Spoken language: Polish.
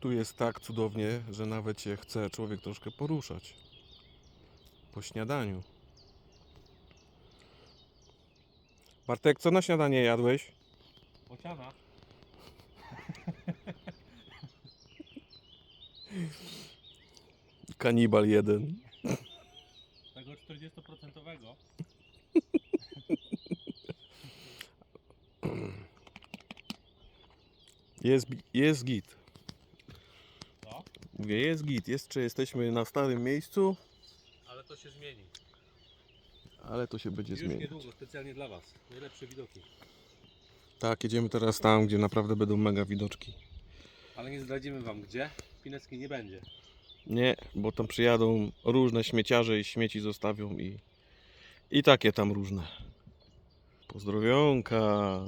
Tu jest tak cudownie, że nawet się chce człowiek troszkę poruszać. Po śniadaniu. Bartek, co na śniadanie jadłeś? Bociana. Kanibal jeden. Tego 40%. Jest, jest git. Mówię, jest git. Jeszcze jesteśmy na starym miejscu, ale to się zmieni. ale to się będzie Już zmieniać. niedługo, specjalnie dla Was. Najlepsze widoki. Tak, jedziemy teraz tam, gdzie naprawdę będą mega widoczki. Ale nie zdradzimy Wam gdzie. Pinecki nie będzie. Nie, bo tam przyjadą różne śmieciarze i śmieci zostawią i, i takie tam różne. Pozdrowionka.